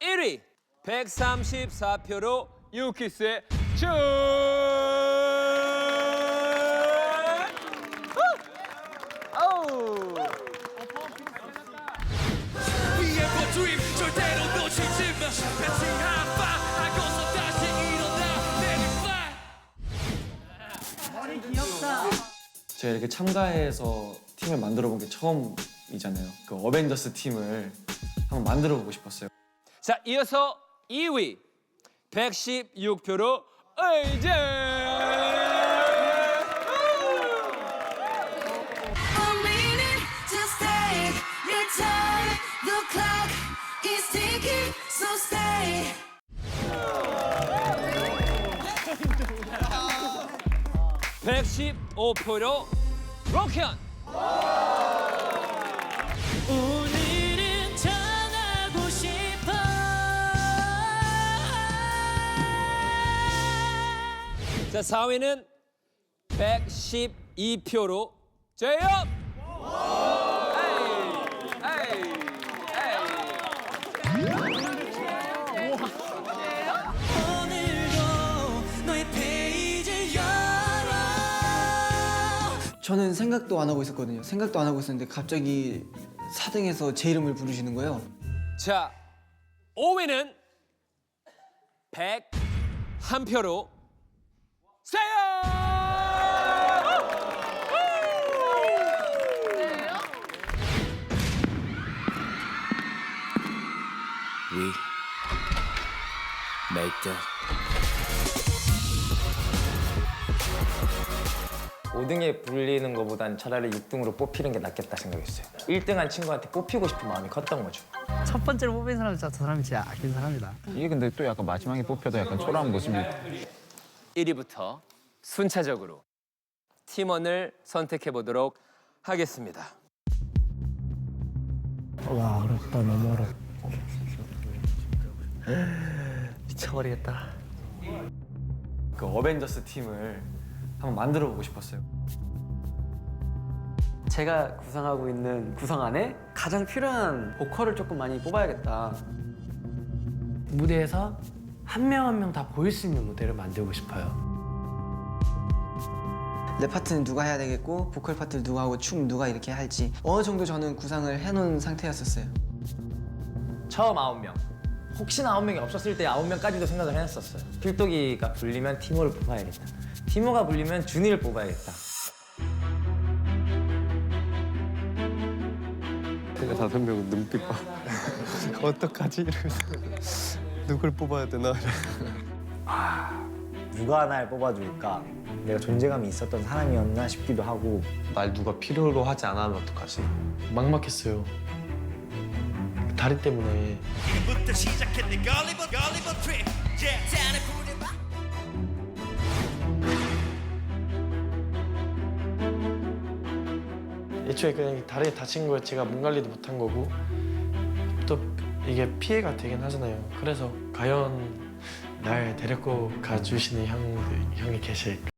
1위 134표로 유키스의 준. 제가 이렇게 참가해서 팀을 만들어 본 게 처음이잖아요. 그 어벤져스 팀을 한번 만들어 보고 싶었어요. 자, 이어서 2위 116표로 의제. A minute to stay. Your time, the clock is ticking, so stay. 백 115표로 로키언. 자, 4위는 112표로 제이홉. 에이, 에이, 저는 생각도 안 하고 있었거든요. 생각도 안 하고 있었는데 갑자기 4등에서 제 이름을 부르시는 거예요. 자, 5위는 101표로 We make the 5등에 불리는 것보단 차라리 6등으로 뽑히는 게 낫겠다 생각했어요. 1등한 친구한테 뽑히고 싶은 마음이 컸던 거죠. 첫 번째로 뽑힌 사람 진짜 저 사람이 진짜 아낀 사람이다. 이게 근데 또 약간 마지막에 뽑혀도 약간 초라한 모습이 1위부터 순차적으로 팀원을 선택해 보도록 하겠습니다. 와 어렵다 너무 어렵다. 미쳐버리겠다. 그 어벤져스 팀을 한번 만들어 보고 싶었어요. 제가 구상하고 있는 구상 안에 가장 필요한 보컬을 조금 많이 뽑아야겠다. 무대에서 한 명 한 명 다 보일 수 있는 무대를 만들고 싶어요. 내 파트는 누가 해야 되겠고 보컬 파트를 누가 하고 춤 누가 이렇게 할지 어느 정도 저는 구상을 해놓은 상태였었어요. 처음 9명. 혹시나 9명이 없었을 때 9명까지도 생각을 해놨었어요. 필독이가 불리면 티모를 뽑아야겠다. 티모가 불리면 준이를 뽑아야겠다. 다섯 명은 눈빛 봐. 어떡하지? 이러면서 누굴 뽑아야 되나? 누가 날 뽑아줄까? 내가 존재감이 있었던 사람이었나 싶기도 하고 날 누가 필요로 하지 않으면 어떡하지? 막막했어요. 다리 때문에. 애초에 그냥 다리에 다친 걸 제가 몸 관리도 못한 거고 또 이게 피해가 되긴 하잖아요. 그래서 과연 날 데리고 가주시는 형, 형이 계실까?